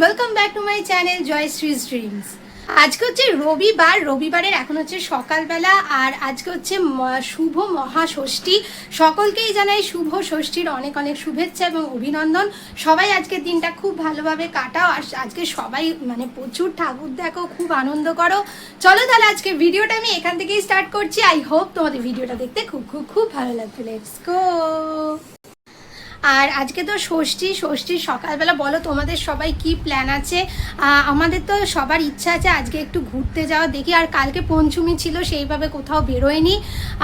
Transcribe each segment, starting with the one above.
Welcome back to my channel Joyshree's dreams আজকে হচ্ছে রবিবার, রবিবারের এখন হচ্ছে সকালবেলা, আর আজকে হচ্ছে শুভ মহাষষ্ঠী। সকলকেই জানাই শুভ ষষ্ঠীর অনেক অনেক শুভেচ্ছা এবং অভিনন্দন। সবাই আজকের দিনটা খুব ভালোভাবে কাটাও, আর আজকে সবাই মানে প্রচুর ঠাকুর দেখো, খুব আনন্দ করো। চলো তাহলে আজকে ভিডিওটা আমি এখান থেকেই স্টার্ট করছি। আই হোপ তোমাদের ভিডিওটা দেখতে খুব খুব খুব ভালো লাগবে। লেটস গো আর আজকে তো ষষ্ঠী, ষষ্ঠীর সকালবেলা বলো তোমাদের সবাই কি প্ল্যান আছে? আমাদের তো সবার ইচ্ছা আছে আজকে একটু ঘুরতে যাওয়া, দেখি আর কালকে পঞ্চমী ছিল সেইভাবে কোথাও বেরোয়নি।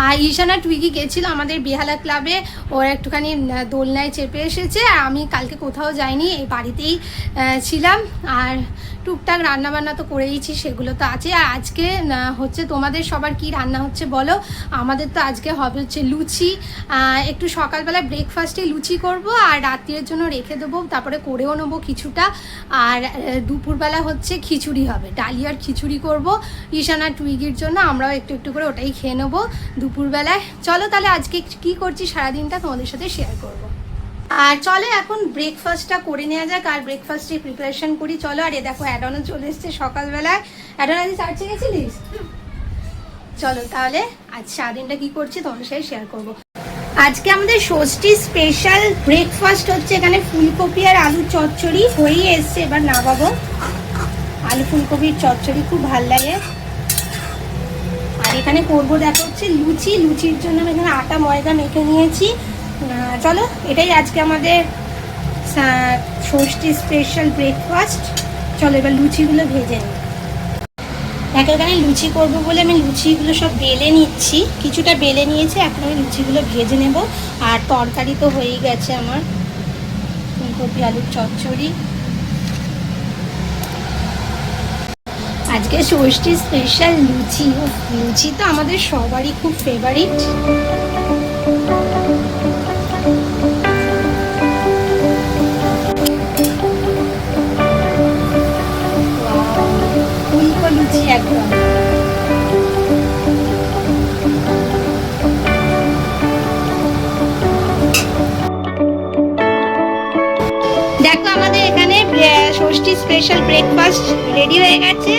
আর ঈশানা টুইগি গেছিল আমাদের বেহালা ক্লাবে, ওর একটুখানি দোলনায় চেপে এসেছে আর আমি কালকে কোথাও যাইনি, এই বাড়িতেই ছিলাম। আর টুকটাক রান্নাবান্না তো করেইছি, সেগুলো তো আছে। আর আজকে হচ্ছে তোমাদের সবার কি রান্না হচ্ছে বলো? আমাদের তো আজকে হবে হচ্ছে লুচি। একটু সকালবেলা ব্রেকফাস্টে লুচি করব আর রাত্রির জন্য রেখে দেবো তারপরে করেও নেব কিছুটা। আর দুপুরবেলা হচ্ছে খিচুড়ি হবে ডালিয়ার খিচুড়ি করব। ঈশানা টুইগির জন্য আমরাও একটু একটু করে ওটাই খেয়ে নেব দুপুরবেলায়। চলো তাহলে আজকে কি করছি সারাদিনটা তোমাদের সাথে শেয়ার করব। আর চলো এখন ব্রেকফাস্টটা করে নেওয়া যাক আর ব্রেকফাস্টের প্রিপারেশন করি। চলো আর এ দেখো অ্যাডনও চলে এসছে সকালবেলায়। অ্যাডন আজ চার্চে গেছিলিস চলো তাহলে আজ সারাদিনটা কি করছি তোমাদের সাথে শেয়ার করব। আজকে আমাদের ষষ্ঠী স্পেশাল ব্রেকফাস্ট হচ্ছে এখানে ফুলকপি আর আলু চচ্চড়ি। হয়েই এসছে এবার না নামাবো আলু ফুলকপির চচ্চড়ি খুব ভালো লাগে। আর এখানে করব দেখা হচ্ছে লুচি। লুচির জন্য আমি এখানে আটা, ময়দা মেখে নিয়েছি। চলো, এটাই আজকে আমাদের ষষ্ঠী স্পেশাল ব্রেকফাস্ট চলো এবার লুচিগুলো ভেজে নিই। এক এখানে লুচি করব বলে আমি লুচিগুলো সব বেলে নিচ্ছি। কিছুটা বেলে নিয়েছি, এখন আমি লুচিগুলো ভেজে নেব। আর তরকারি তো হয়েই গেছে আমার। ফুলকপি, আলুর চচ্চড়ি। আজকে ষষ্ঠী স্পেশাল লুচি। লুচি তো আমাদের সবারই খুব ফেভারিট স্পেশাল ব্রেকফাস্ট রেডি হয়ে গেছে।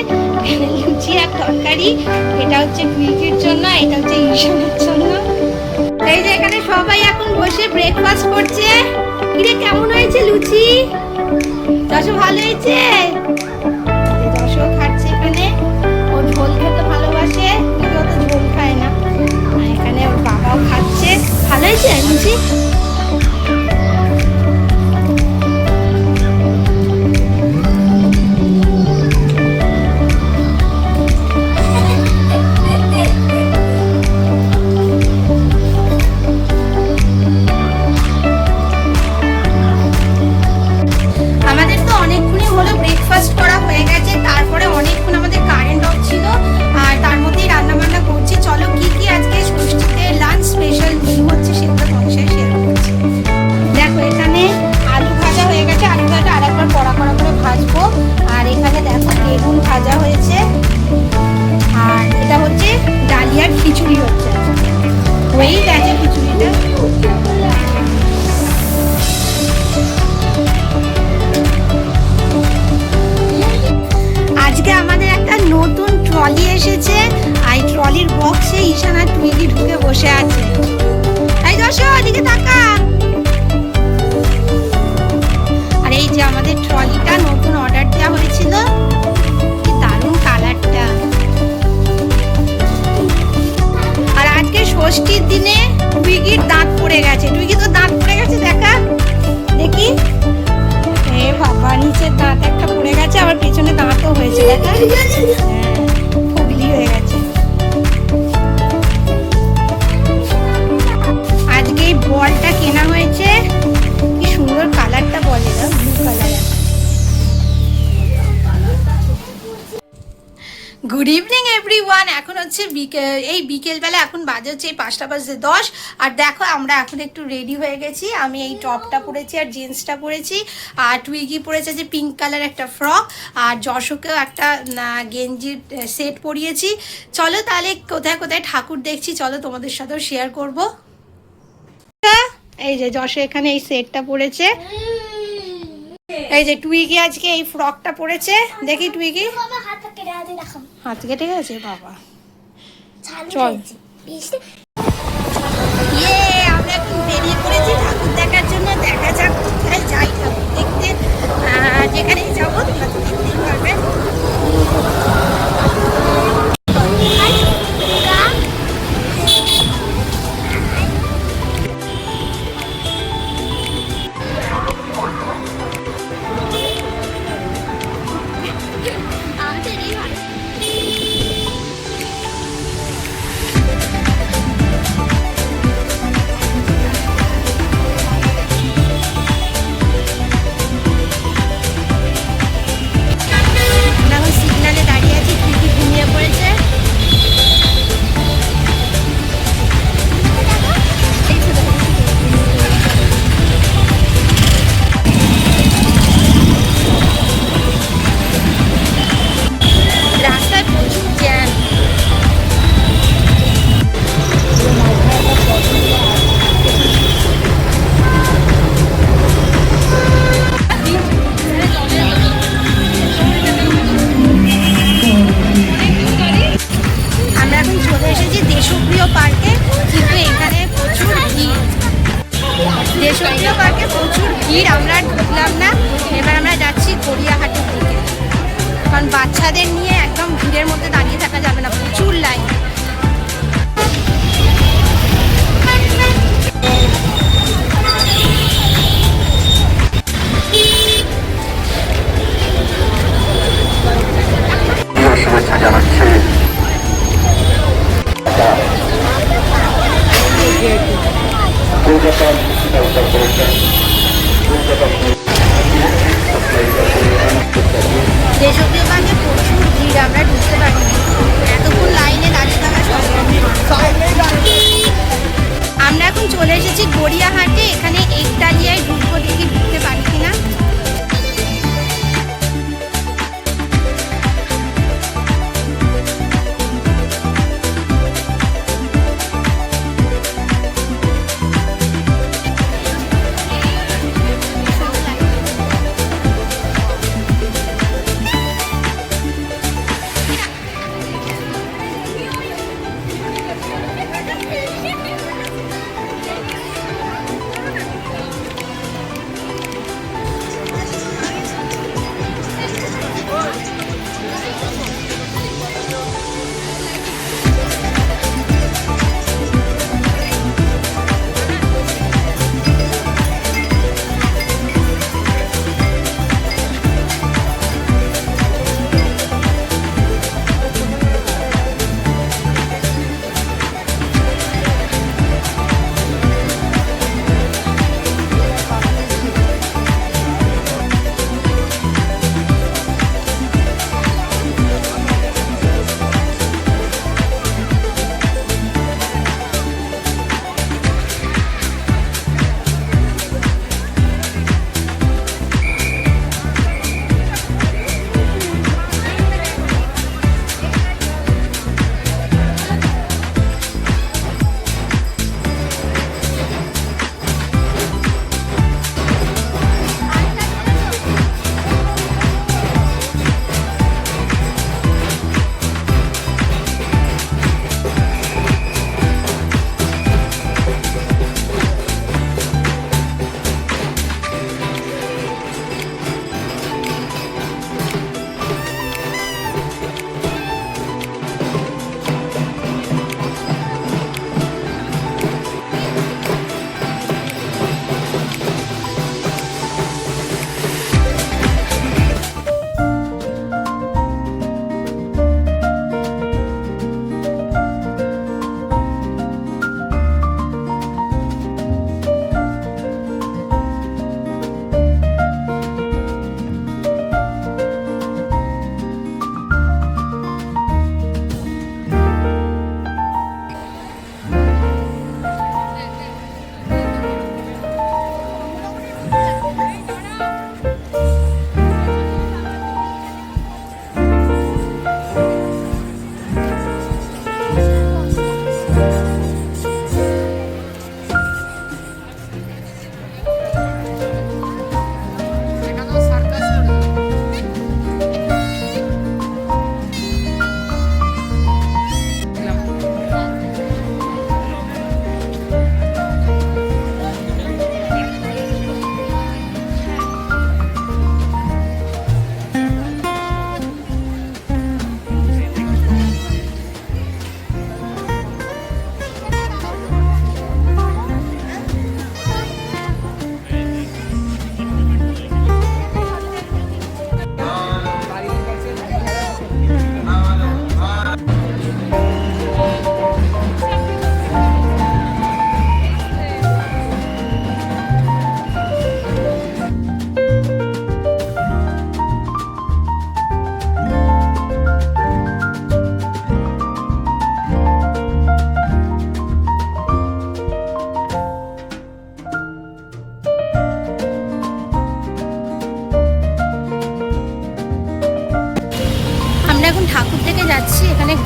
লুচি আর তরকারি, এটা হচ্ছে কুইকির জন্য, এটা হচ্ছে ঈশানের জন্য। এই যে এখানে সবাই এখন বসে ব্রেকফাস্ট করছে। কিরে, কেমন হয়েছে লুচি? যশো ভালো হয়েছে? যশো খাচ্ছে এখানে। ও ঝোল খেতে ভালোবাসে, কিন্তু ও তো ঝোল খায় না। এখানে ওর বাবাও খাচ্ছে। ভালো হয়েছে লুচি? বসে আছে। এই দশ এদিকে তাকা। আর এই যে আমাদের ট্রলিটা নতুন অর্ডার দেওয়া হয়েছিল দারুণ কালারটা আর আজকে ষষ্ঠীর দিনে টুইগির দাঁত পড়ে গেছে। টুইগি তো দাঁত পড়ে গেছে, দেখা। দেখি। এ বাবা, নিচের দাঁত একটা পড়ে গেছে, আবার পেছনে দাঁতও হয়েছে, দেখা। এখন হচ্ছে বিকেল, এই বিকেলবেলা এখন বাজে হচ্ছে এই পাঁচটা বাজে দশ। আর দেখো, আমরা এখন একটু রেডি হয়ে গেছি। আমি এই টপটা পরেছি আর জিন্সটা পরেছি। আর টুইগি পরেছে, যে পিঙ্ক কালার একটা ফ্রক আর যশোকেও একটা গেঞ্জির সেট পরিয়েছি। চলো তাহলে কোথায় কোথায় ঠাকুর দেখছি, চলো তোমাদের সাথেও শেয়ার করব। এই যে যশো এখানে এই সেটটা পরেছে। এই যে টুইগি আজকে এই ফ্রকটা পড়েছে দেখি টুইগি। হাত কেটে গেছে বাবা। চল। ইয়ে, আমরা একটু ঠাকুর দেখার জন্য। দেখা যাক যাই ঠাকুর দেখতে। যেখানেই যাব তোমরা তো পারবে।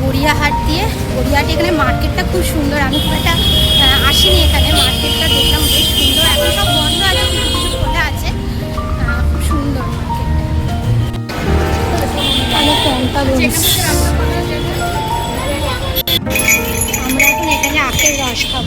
গড়িয়াহাট দিয়ে। গড়িয়াহাটে এখানে মার্কেটটা খুব সুন্দর। আমি খুব একটা আসিনি এখানে। মার্কেটটা দেখলাম, বেশ সুন্দর। এখন সব বন্ধ আছে, কিছু খোলা আছে। খুব সুন্দর আমরা এখন এখানে আখের রস খাব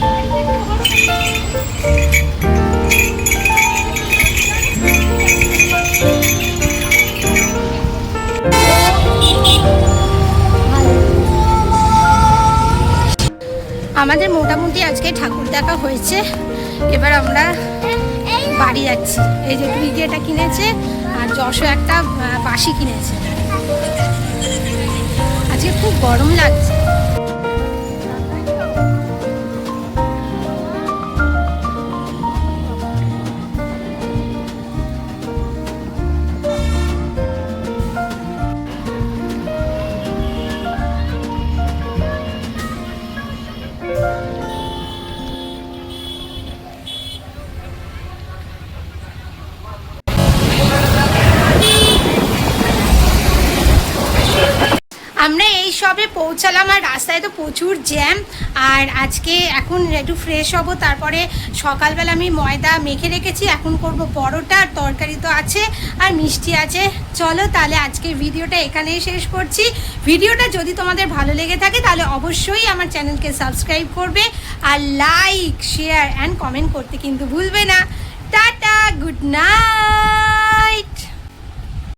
আমাদের মোটামুটি আজকে ঠাকুর দেখা হয়েছে। এবার আমরা বাড়ি যাচ্ছি। এই যে টুইকে এটা কিনেছে আর যশো একটা বাসি কিনেছে। আজকে খুব গরম লাগছে। পৌঁছালাম আর রাস্তায় তো প্রচুর জ্যাম। আর আজকে এখন একটু ফ্রেশ হব, তারপরে সকালবেলা আমি ময়দা মেখে রেখেছি, এখন করব পরোটা, আর তরকারি তো আছে আর মিষ্টি আছে। চলো তাহলে আজকে ভিডিওটা এখানেই শেষ করছি। ভিডিওটা যদি তোমাদের ভালো লেগে থাকে, তাহলে অবশ্যই আমার চ্যানেলকে সাবস্ক্রাইব করবে আর লাইক শেয়ার অ্যান্ড কমেন্ট করতে কিন্তু ভুলবে না। Tata good night